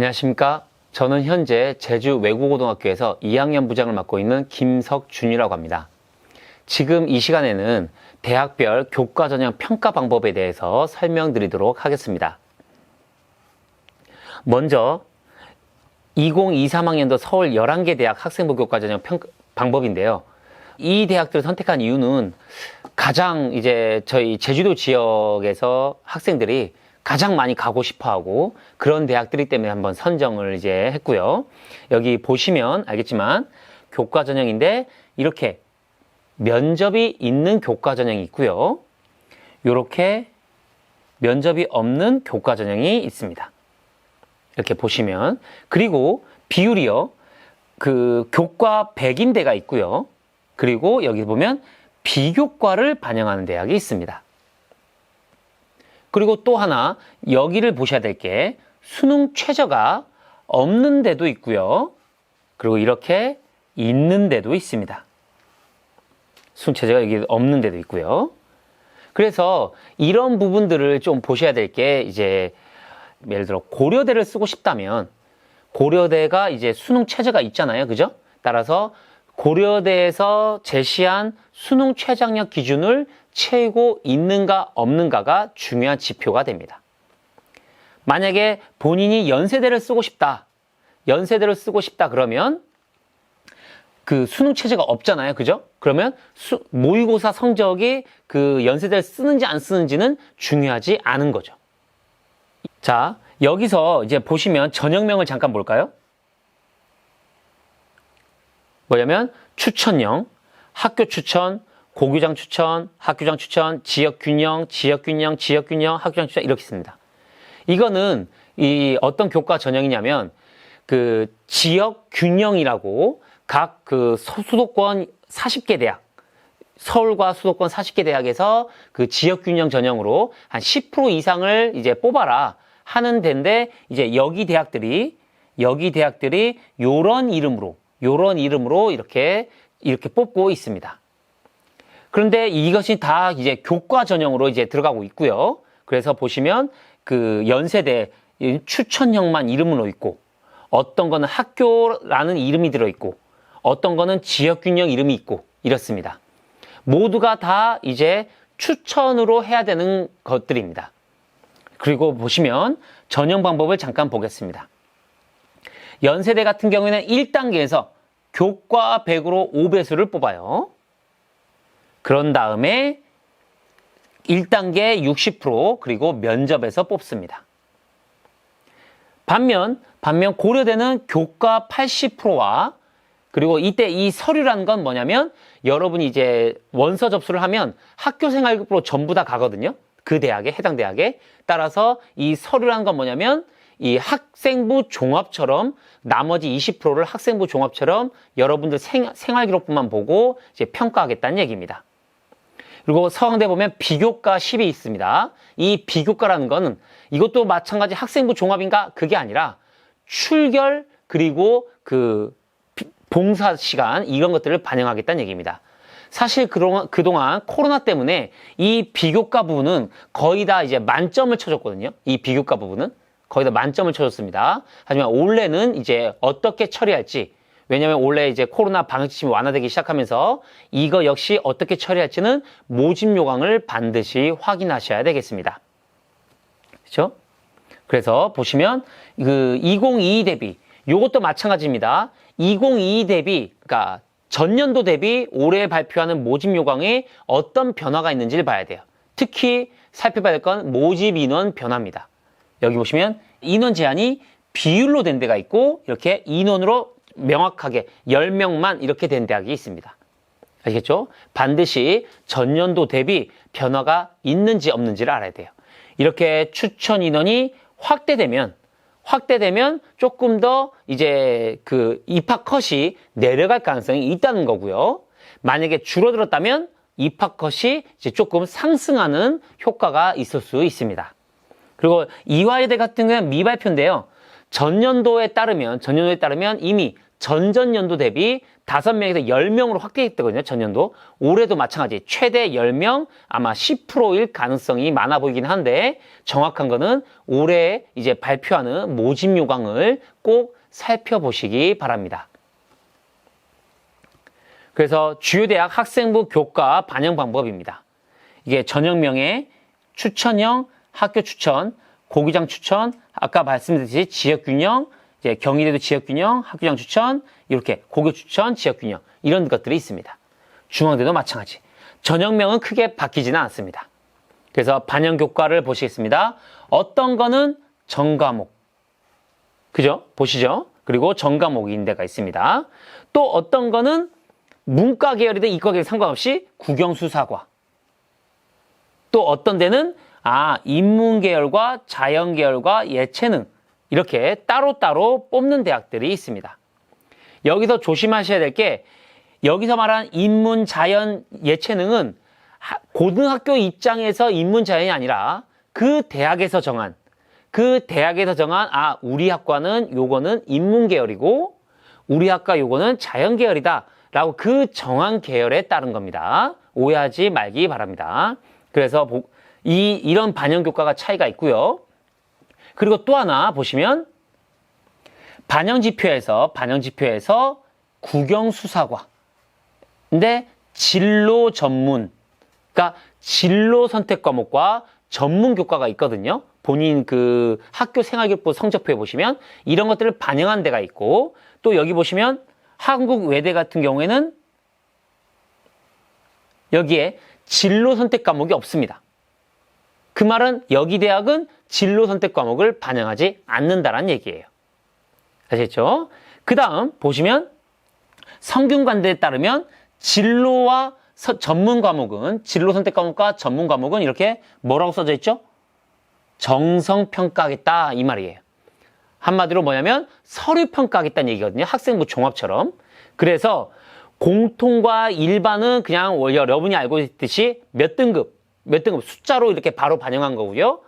안녕하십니까. 저는 현재 제주 외국고등학교에서 2학년 부장을 맡고 있는 김석준이라고 합니다. 지금 이 시간에는 대학별 교과 전형 평가 방법에 대해서 설명드리도록 하겠습니다. 먼저 2023학년도 서울 11개 대학 학생부 교과 전형 평 방법인데요. 이 대학들을 선택한 이유는 가장 이제 저희 제주도 지역에서 학생들이 가장 많이 가고 싶어 하고 그런 대학들이 때문에 한번 선정을 이제 했고요. 여기 보시면 알겠지만 교과 전형인데 이렇게 면접이 있는 교과 전형이 있고요. 이렇게 면접이 없는 교과 전형이 있습니다. 이렇게 보시면 그리고 비율이요. 그 교과 100인대가 있고요. 그리고 여기 보면 비교과를 반영하는 대학이 있습니다. 그리고 또 하나 여기를 보셔야 될 게 수능 최저가 없는 데도 있고요. 그리고 이렇게 있는 데도 있습니다. 수능 최저가 여기 없는 데도 있고요. 그래서 이런 부분들을 좀 보셔야 될 게 이제 예를 들어 고려대를 쓰고 싶다면 고려대가 이제 수능 최저가 있잖아요. 그죠? 따라서 고려대에서 제시한 수능 최저학력 기준을 채우고 있는가 없는가가 중요한 지표가 됩니다. 만약에 본인이 연세대를 쓰고 싶다. 연세대를 쓰고 싶다 그러면 그 수능 체제가 없잖아요. 그죠? 그러면 수, 모의고사 성적이 그 연세대를 쓰는지 안 쓰는지는 중요하지 않은 거죠. 자, 여기서 이제 보시면 전형명을 잠깐 볼까요? 뭐냐면 추천형, 학교 추천, 고교장 추천, 학교장 추천, 지역 균형, 지역 균형, 지역 균형, 학교장 추천 이렇게 씁니다. 이거는 이 어떤 교과 전형이냐면 그 지역 균형이라고 각 그 수도권 40개 대학 서울과 수도권 40개 대학에서 그 지역 균형 전형으로 한 10% 이상을 이제 뽑아라 하는 데인데 이제 여기 대학들이 여기 대학들이 요런 이름으로 요런 이름으로 이렇게 이렇게 뽑고 있습니다. 그런데 이것이 다 이제 교과 전형으로 이제 들어가고 있고요. 그래서 보시면 그 연세대 추천형만 이름으로 있고 어떤 거는 학교라는 이름이 들어 있고 어떤 거는 지역균형 이름이 있고 이렇습니다. 모두가 다 이제 추천으로 해야 되는 것들입니다. 그리고 보시면 전형 방법을 잠깐 보겠습니다. 연세대 같은 경우에는 1단계에서 교과 100으로 5배수를 뽑아요. 그런 다음에 1단계 60% 그리고 면접에서 뽑습니다. 반면 반면 고려대는 교과 80%와 그리고 이때 이 서류라는 건 뭐냐면 여러분이 이제 원서 접수를 하면 학교 생활급으로 전부 다 가거든요. 그 대학에 해당 대학에 따라서 이 서류라는 건 뭐냐면 이 학생부 종합처럼 나머지 20%를 학생부 종합처럼 여러분들 생, 생활기록부만 보고 이제 평가하겠다는 얘기입니다. 그리고 서강대 보면 비교과 10이 있습니다. 이 비교과라는 거는 이것도 마찬가지 학생부 종합인가? 그게 아니라 출결 그리고 그 봉사 시간 이런 것들을 반영하겠다는 얘기입니다. 사실 그동안, 그동안 코로나 때문에 이 비교과 부분은 거의 다 이제 만점을 쳐줬거든요. 이 비교과 부분은 거의 다 만점을 쳐줬습니다. 하지만 올해는 이제 어떻게 처리할지 왜냐하면 원래 이제 코로나 방역 지침이 완화되기 시작하면서 이거 역시 어떻게 처리할지는 모집 요강을 반드시 확인하셔야 되겠습니다. 그렇죠? 그래서 보시면 그 2022 대비 요것도 마찬가지입니다. 2022 대비 그러니까 전년도 대비 올해 발표하는 모집 요강에 어떤 변화가 있는지를 봐야 돼요. 특히 살펴봐야 될 건 모집 인원 변화입니다. 여기 보시면 인원 제한이 비율로 된 데가 있고 이렇게 인원으로 명확하게 10명만 이렇게 된 대학이 있습니다. 알겠죠? 반드시 전년도 대비 변화가 있는지 없는지를 알아야 돼요. 이렇게 추천 인원이 확대되면 확대되면 조금 더 이제 그 입학 컷이 내려갈 가능성이 있다는 거고요. 만약에 줄어들었다면 입학 컷이 이제 조금 상승하는 효과가 있을 수 있습니다. 그리고 이화여대 같은 경우는 미발표인데요. 전년도에 따르면 전년도에 따르면 이미 전전년도 대비 5명에서 10명으로 확대했거든요. 전년도. 올해도 마찬가지. 최대 10명 아마 10%일 가능성이 많아 보이긴 한데 정확한 거는 올해 이제 발표하는 모집 요강을 꼭 살펴보시기 바랍니다. 그래서 주요 대학 학생부 교과 반영 방법입니다. 이게 전형명의 추천형 학교 추천, 고기장 추천, 아까 말씀드렸듯이 지역균형, 이제 경희대도 지역균형, 학교장 추천, 이렇게 고교 추천, 지역균형 이런 것들이 있습니다. 중앙대도 마찬가지. 전형명은 크게 바뀌지는 않습니다. 그래서 반영 교과를 보시겠습니다. 어떤 거는 전과목, 그죠? 보시죠. 그리고 전과목인 데가 있습니다. 또 어떤 거는 문과 계열이든 이과 계열 상관없이 국영수사과. 또 어떤 데는 아 인문 계열과 자연 계열과 예체능 이렇게 따로따로 뽑는 대학들이 있습니다. 여기서 조심하셔야 될 게 여기서 말한 인문, 자연, 예체능은 하- 고등학교 입장에서 인문, 자연이 아니라 그 대학에서 정한 그 대학에서 정한 아 우리 학과는 요거는 인문 계열이고 우리 학과 요거는 자연 계열이다 라고 그 정한 계열에 따른 겁니다. 오해하지 말기 바랍니다. 그래서 보- 이 이런 반영 교과가 차이가 있고요. 그리고 또 하나 보시면 반영 지표에서 반영 지표에서 국영 수사과. 근데 진로 전문 그러니까 진로 선택 과목과 전문 교과가 있거든요. 본인 그 학교 생활교부 성적표에 보시면 이런 것들을 반영한 데가 있고 또 여기 보시면 한국 외대 같은 경우에는 여기에 진로 선택 과목이 없습니다. 그 말은 여기 대학은 진로 선택 과목을 반영하지 않는다라는 얘기예요. 아시겠죠? 그 다음 보시면 성균관대에 따르면 진로와 서- 전문 과목은 진로 선택 과목과 전문 과목은 이렇게 뭐라고 써져 있죠? 정성 평가하겠다 이 말이에요. 한마디로 뭐냐면 서류 평가하겠다는 얘기거든요. 학생부 종합처럼. 그래서 공통과 일반은 그냥 여러분이 알고 있듯이 몇 등급, 몇 등급 숫자로 이렇게 바로 반영한 거고요.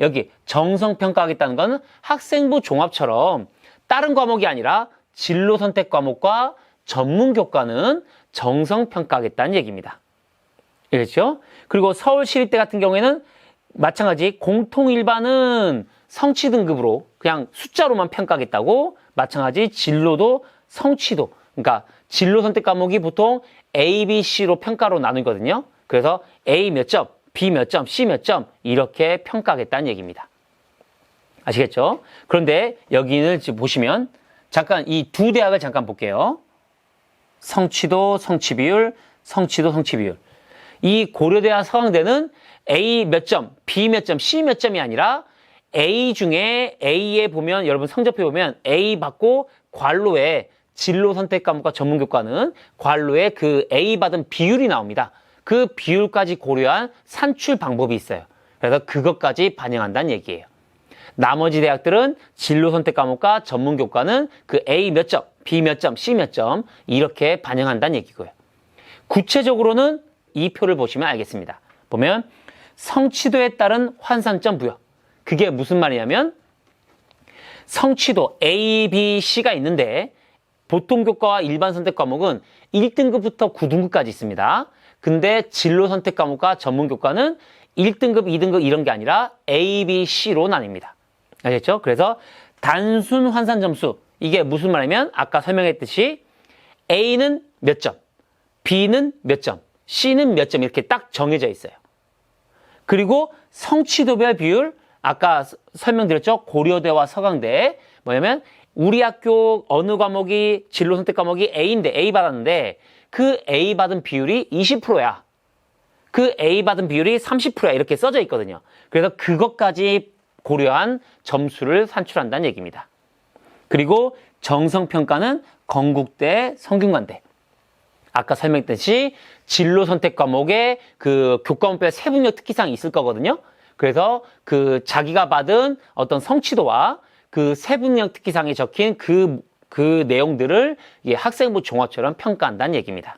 여기 정성 평가하겠다는 거는 학생부 종합처럼 다른 과목이 아니라 진로 선택 과목과 전문 교과는 정성 평가하겠다는 얘기입니다. 알겠죠? 그리고 서울시립대 같은 경우에는 마찬가지 공통 일반은 성취 등급으로 그냥 숫자로만 평가하겠다고 마찬가지 진로도 성취도 그러니까 진로 선택 과목이 보통 A, B, C로 평가로 나누거든요. 그래서 A 몇 점, B 몇 점, C 몇 점 이렇게 평가하겠다는 얘기입니다. 아시겠죠? 그런데 여기는 지금 보시면 잠깐 이 두 대학을 잠깐 볼게요. 성취도, 성취 비율, 성취도, 성취 비율. 이 고려대와 서강대는 A 몇 점, B 몇 점, C 몇 점이 아니라 A 중에 A에 보면 여러분 성적표 보면 A 받고 괄로에 진로 선택 과목과 전문 교과는 괄로에 그 A 받은 비율이 나옵니다. 그 비율까지 고려한 산출 방법이 있어요. 그래서 그것까지 반영한다는 얘기예요. 나머지 대학들은 진로 선택 과목과 전문 교과는 그 A 몇 점, B 몇 점, C 몇 점 이렇게 반영한다는 얘기고요. 구체적으로는 이 표를 보시면 알겠습니다. 보면 성취도에 따른 환산점 부여. 그게 무슨 말이냐면 성취도 A, B, C가 있는데 보통 교과와 일반 선택 과목은 1등급부터 9등급까지 있습니다. 근데 진로 선택 과목과 전문 교과는 1등급, 2등급 이런 게 아니라 A, B, C로 나뉩니다. 알겠죠? 그래서 단순 환산 점수 이게 무슨 말이냐면 아까 설명했듯이 A는 몇 점, B는 몇 점, C는 몇 점 이렇게 딱 정해져 있어요. 그리고 성취도별 비율 아까 서- 설명드렸죠 고려대와 서강대 뭐냐면 우리 학교 어느 과목이 진로 선택 과목이 A인데 A 받았는데 그 A 받은 비율이 20%야. 그 A 받은 비율이 30%야 이렇게 써져 있거든요. 그래서 그것까지 고려한 점수를 산출한다는 얘기입니다. 그리고 정성평가는 건국대, 성균관대. 아까 설명했듯이 진로 선택 과목에 그 교과목별 세분력 특기사항이 있을 거거든요. 그래서 그 자기가 받은 어떤 성취도와 그 세분력 특기사항에 적힌 그, 그 내용들을 이게 학생부 종합처럼 평가한다는 얘기입니다.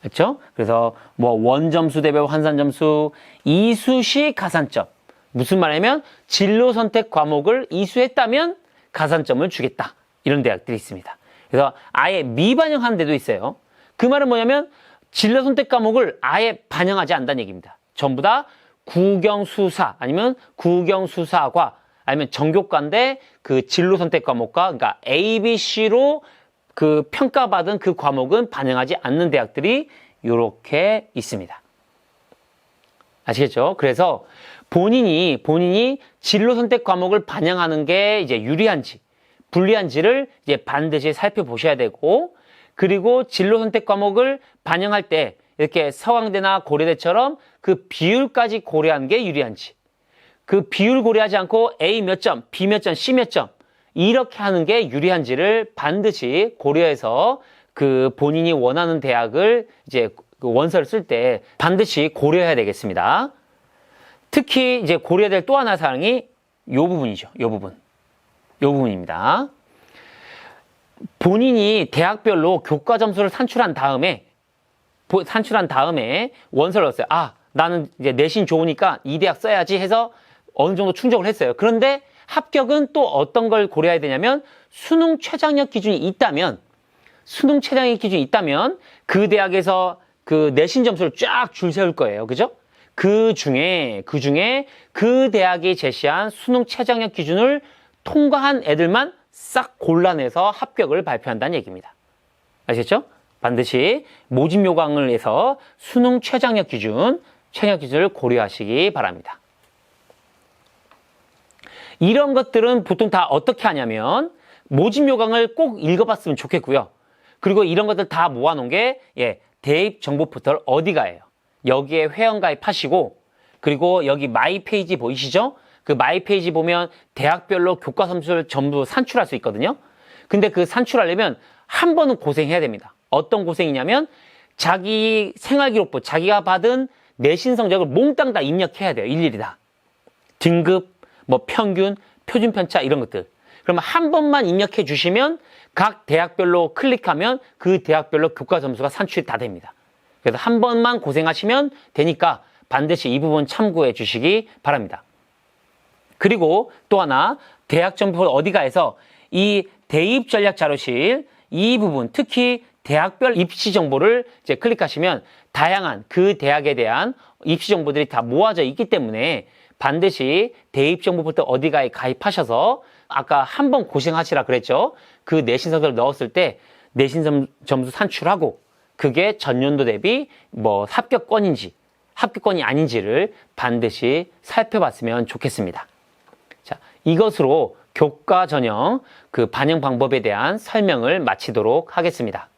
그렇죠? 그래서 뭐 원점수 대별 환산점수, 이수시 가산점. 무슨 말이냐면 진로 선택 과목을 이수했다면 가산점을 주겠다. 이런 대학들이 있습니다. 그래서 아예 미반영하는 데도 있어요. 그 말은 뭐냐면 진로 선택 과목을 아예 반영하지 않는다는 얘기입니다. 전부 다 국영수사 아니면 국영수사과 아니면 정교과인데 그 진로 선택 과목과 그러니까 A, B, C로 그 평가받은 그 과목은 반영하지 않는 대학들이 이렇게 있습니다. 아시겠죠? 그래서 본인이 본인이 진로 선택 과목을 반영하는 게 이제 유리한지 불리한지를 이제 반드시 살펴보셔야 되고 그리고 진로 선택 과목을 반영할 때 이렇게 서강대나 고려대처럼 그 비율까지 고려한 게 유리한지 그 비율 고려하지 않고 A 몇 점, B 몇 점, C 몇 점 이렇게 하는 게 유리한지를 반드시 고려해서 그 본인이 원하는 대학을 이제 그 원서를 쓸 때 반드시 고려해야 되겠습니다. 특히 이제 고려해야 될 또 하나 사항이 요 부분이죠. 요 부분. 요 부분입니다. 본인이 대학별로 교과 점수를 산출한 다음에 보- 산출한 다음에 원서를 넣었어요. 아, 나는 이제 내신 좋으니까 이 대학 써야지 해서 어느 정도 충족을 했어요. 그런데 합격은 또 어떤 걸 고려해야 되냐면 수능 최장력 기준이 있다면 수능 최장력 기준이 있다면 그 대학에서 그 내신 점수를 쫙 줄 세울 거예요. 그죠? 그 중에 그 중에 그 대학이 제시한 수능 최장력 기준을 통과한 애들만 싹 골라내서 합격을 발표한다는 얘기입니다. 아시겠죠? 반드시 모집 요강을 해서 수능 최장력 기준, 최장력 기준을 고려하시기 바랍니다. 이런 것들은 보통 다 어떻게 하냐면 모집 요강을 꼭 읽어봤으면 좋겠고요. 그리고 이런 것들 다 모아놓은 게 예, 대입 정보 포털 어디가예요. 여기에 회원 가입하시고 그리고 여기 마이 페이지 보이시죠? 그 마이 페이지 보면 대학별로 교과 점수를 전부 산출할 수 있거든요. 근데 그 산출하려면 한 번은 고생해야 됩니다. 어떤 고생이냐면 자기 생활기록부, 자기가 받은 내신 성적을 몽땅 다 입력해야 돼요. 일일이 다. 등급, 뭐 평균, 표준 편차 이런 것들. 그러면 한 번만 입력해 주시면 각 대학별로 클릭하면 그 대학별로 교과 점수가 산출이 다 됩니다. 그래서 한 번만 고생하시면 되니까 반드시 이 부분 참고해 주시기 바랍니다. 그리고 또 하나 대학 정보 어디가에서 이 대입 전략 자료실 이 부분 특히 대학별 입시 정보를 이제 클릭하시면 다양한 그 대학에 대한 입시 정보들이 다 모아져 있기 때문에 반드시 대입 정보 포털 어디가에 가입하셔서 아까 한 번 고생하시라 그랬죠. 그 내신 성적을 넣었을 때 내신 점- 점수 산출하고 그게 전년도 대비 뭐 합격권인지 합격권이 아닌지를 반드시 살펴봤으면 좋겠습니다. 자, 이것으로 교과 전형 그 반영 방법에 대한 설명을 마치도록 하겠습니다.